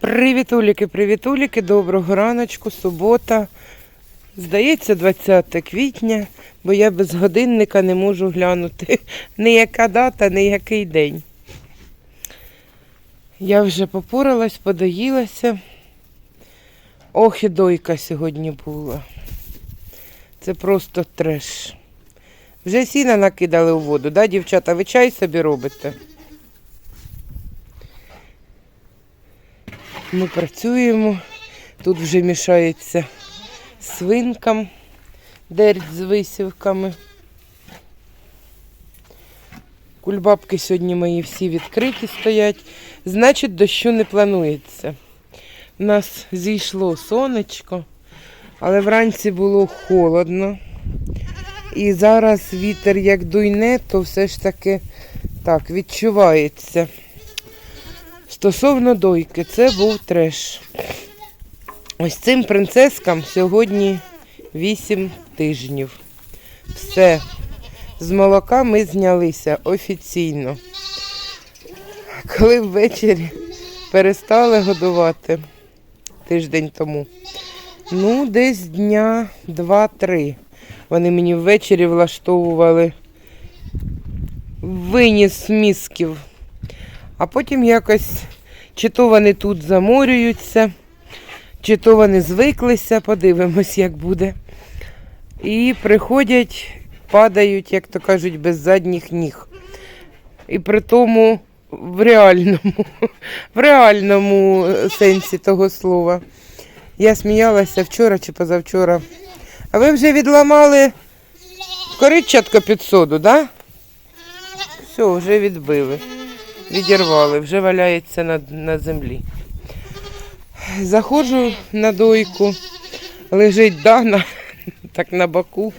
Привітуліки, привітуліки, доброго раночку, субота. Здається, 20 квітня, бо я без годинника не можу глянути ні яка дата, ні який день. Я вже попоралась, подоїлася. Ох, і дойка сьогодні була. Це просто треш. Вже сіна накидали у воду, да, дівчата? Ви чай собі робите? Ми працюємо. Тут вже мішається свинкам, дерть з висівками. Кульбабки сьогодні мої всі відкриті стоять. Значить, дощу не планується. У нас зійшло сонечко, але вранці було холодно. І зараз вітер як дуйне, то все ж таки так відчувається. Стосовно дойки, це був треш. Ось цим принцескам сьогодні 8 тижнів. Все. З молока ми знялися офіційно. Коли ввечері перестали годувати тиждень тому. Ну, десь дня 2-3. Вони мені ввечері влаштовували виніс мізків. А потім якось чи то вони тут заморюються, чи то вони звиклися, подивимось, як буде. І приходять, падають, як то кажуть, без задніх ніг. І при тому в реальному, в реальному е, сенсі того слова. Я сміялася вчора чи позавчора. А ви вже відламали коричатко під соду? Да? Все, вже відбили відірвали, вже валяється на, на землі. Заходжу на дойку, лежить Дана так на боку,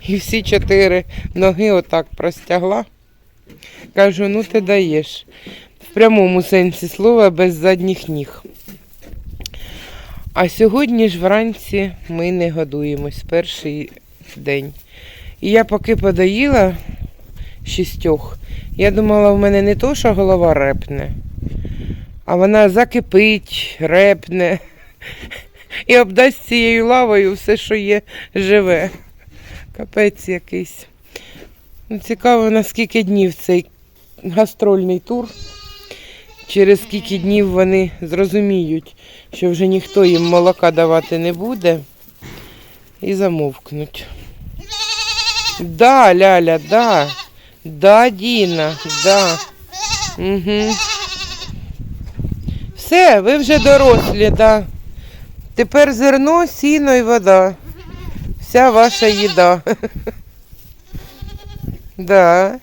і всі чотири ноги отак простягла. Кажу, ну ти даєш. В прямому сенсі слова без задніх ніг. А сьогодні ж вранці ми не годуємось перший день. І я поки подоїла шістьох, я думала, в мене не то, що голова репне, а вона закипить, репне і обдасть цією лавою все, що є живе. Капець якийсь. Ну, Цікаво, на скільки днів цей гастрольний тур. Через скільки днів вони зрозуміють, що вже ніхто їм молока давати не буде. І замовкнуть. Да, Ляля, да. Да, Діна, да. Угу. Все, ви вже дорослі, да. Тепер зерно, сіно і вода. Вся ваша їда. Да.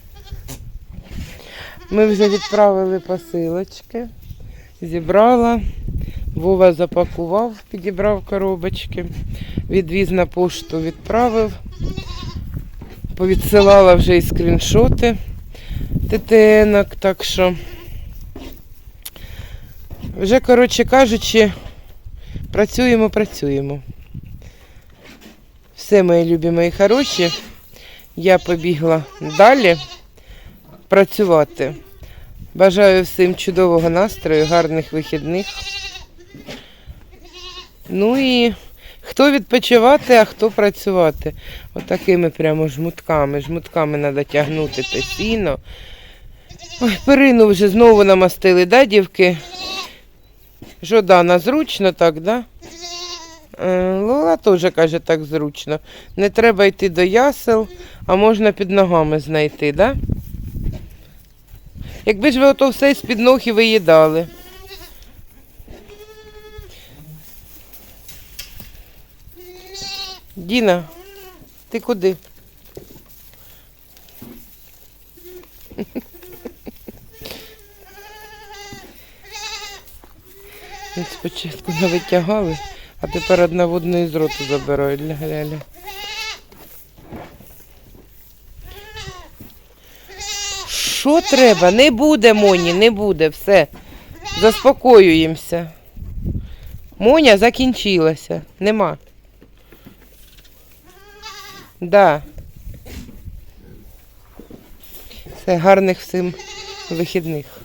Ми вже відправили посилочки. Зібрала. Вова запакував, підібрав коробочки. Відвіз на пошту, відправив повідсилала вже і скріншоти ТТНок, так що вже, коротше кажучи, працюємо, працюємо. Все, мої любі, мої хороші. Я побігла далі працювати. Бажаю всім чудового настрою, гарних вихідних. Ну і Хто відпочивати, а хто працювати. Отакими прямо жмутками. Жмутками треба тягнути те сіно. Ой, перину вже знову намастили, да, дівки? Жодана, зручно так, да? Е, Лола теж каже, так зручно. Не треба йти до ясел, а можна під ногами знайти, да? Якби ж ви ото все з-під ноги виїдали. Діна, ти куди? Ну, Спочатку навитягали, а тепер одна водної з роту забирають для гляля. Що треба? Не буде, Моні, не буде, все. Заспокоюємося. Моня закінчилася. Нема. Да. Все, гарних всім вихідних.